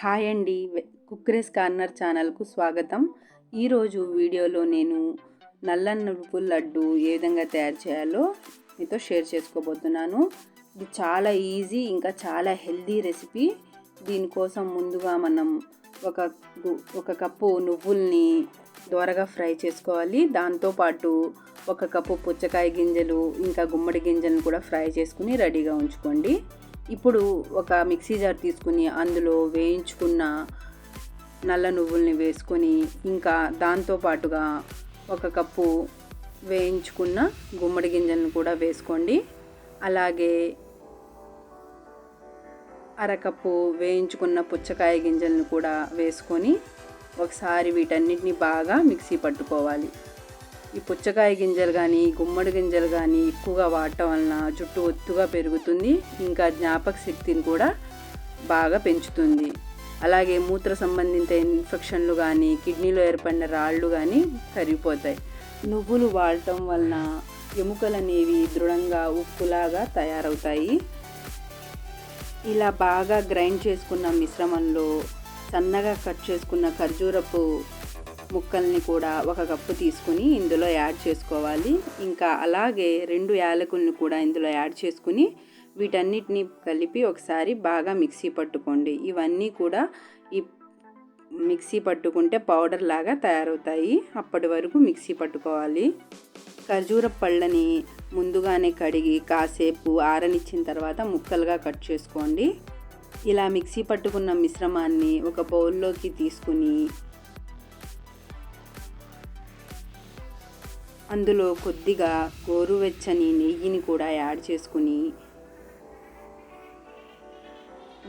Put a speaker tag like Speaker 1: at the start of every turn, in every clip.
Speaker 1: hi అండి కుక్రేస్ corner ఛానల్కు స్వాగతం ఈరోజు వీడియోలో నేను నల్ల నువ్వుల లడ్డు ఏ విధంగా తయారు చేయాలో మీతో షేర్ చేసుకోబోతున్నాను ఇది చాలా ఈజీ ఇంకా చాలా హెల్దీ రెసిపీ దీనికోసం ముందుగా మనం ఒక ఒక కప్పు నువ్వుల్ని దోరగా ఫ్రై చేసుకోవాలి దాంతోపాటు ఒక కప్పు పుచ్చకాయ గింజలు ఇంకా గుమ్మడి గింజలను కూడా ఫ్రై చేసుకుని రెడీగా ఉంచుకోండి ఇప్పుడు ఒక మిక్సీ జార్ తీసుకుని అందులో వేయించుకున్న నల్ల నువ్వుల్ని వేసుకొని ఇంకా దాంతోపాటుగా ఒక కప్పు వేయించుకున్న గుమ్మడి గింజలను కూడా వేసుకోండి అలాగే అరకప్పు వేయించుకున్న పుచ్చకాయ గింజలను కూడా వేసుకొని ఒకసారి వీటన్నిటిని బాగా మిక్సీ పట్టుకోవాలి ఈ పుచ్చకాయ గింజలు కానీ గుమ్మడి గింజలు కానీ ఎక్కువగా వాడటం వలన జుట్టు ఒత్తుగా పెరుగుతుంది ఇంకా జ్ఞాపక శక్తిని కూడా బాగా పెంచుతుంది అలాగే మూత్ర సంబంధిత ఇన్ఫెక్షన్లు కానీ కిడ్నీలో ఏర్పడిన రాళ్ళు కానీ కరిగిపోతాయి నువ్వులు వాడటం వలన ఎముకలు అనేవి దృఢంగా ఉప్పులాగా తయారవుతాయి ఇలా బాగా గ్రైండ్ చేసుకున్న మిశ్రమంలో సన్నగా కట్ చేసుకున్న ఖర్జూరపు ముక్కల్ని కూడా ఒక కప్పు తీసుకుని ఇందులో యాడ్ చేసుకోవాలి ఇంకా అలాగే రెండు యాలకులను కూడా ఇందులో యాడ్ చేసుకుని వీటన్నిటిని కలిపి ఒకసారి బాగా మిక్సీ పట్టుకోండి ఇవన్నీ కూడా ఈ మిక్సీ పట్టుకుంటే పౌడర్ లాగా తయారవుతాయి అప్పటి వరకు మిక్సీ పట్టుకోవాలి ఖర్జూర పళ్ళని ముందుగానే కడిగి కాసేపు ఆరనిచ్చిన తర్వాత ముక్కలుగా కట్ చేసుకోండి ఇలా మిక్సీ పట్టుకున్న మిశ్రమాన్ని ఒక బౌల్లోకి తీసుకుని అందులో కొద్దిగా గోరువెచ్చని నెయ్యిని కూడా యాడ్ చేసుకుని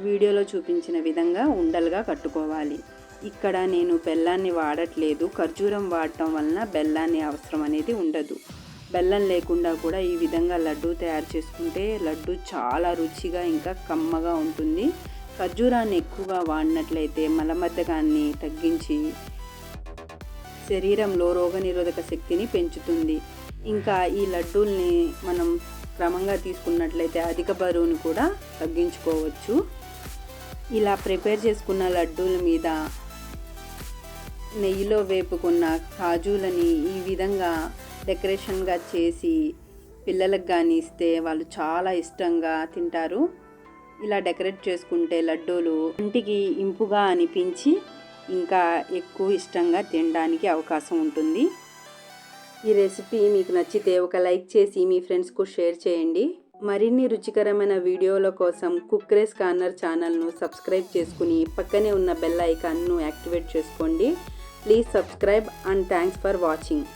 Speaker 1: వీడియోలో చూపించిన విధంగా ఉండలుగా కట్టుకోవాలి ఇక్కడ నేను బెల్లాన్ని వాడట్లేదు ఖర్జూరం వాడటం వలన బెల్లాన్ని అవసరం అనేది ఉండదు బెల్లం లేకుండా కూడా ఈ విధంగా లడ్డు తయారు చేసుకుంటే లడ్డు చాలా రుచిగా ఇంకా కమ్మగా ఉంటుంది ఖర్జూరాన్ని ఎక్కువగా వాడినట్లయితే మలబద్ధకాన్ని తగ్గించి శరీరంలో రోగనిరోధక శక్తిని పెంచుతుంది ఇంకా ఈ లడ్డూల్ని మనం క్రమంగా తీసుకున్నట్లయితే అధిక బరువును కూడా తగ్గించుకోవచ్చు ఇలా ప్రిపేర్ చేసుకున్న లడ్డూల మీద నెయ్యిలో వేపుకున్న కాజులని ఈ విధంగా డెకరేషన్గా చేసి పిల్లలకు కానీ ఇస్తే వాళ్ళు చాలా ఇష్టంగా తింటారు ఇలా డెకరేట్ చేసుకుంటే లడ్డూలు ఇంటికి ఇంపుగా అనిపించి ఇంకా ఎక్కువ ఇష్టంగా తినడానికి అవకాశం ఉంటుంది ఈ రెసిపీ మీకు నచ్చితే ఒక లైక్ చేసి మీ ఫ్రెండ్స్కు షేర్ చేయండి మరిన్ని రుచికరమైన వీడియోల కోసం కుక్రేస్ కార్నర్ ఛానల్ను సబ్స్క్రైబ్ చేసుకుని పక్కనే ఉన్న బెల్ ఐకాన్ను యాక్టివేట్ చేసుకోండి please subscribe and thanks for watching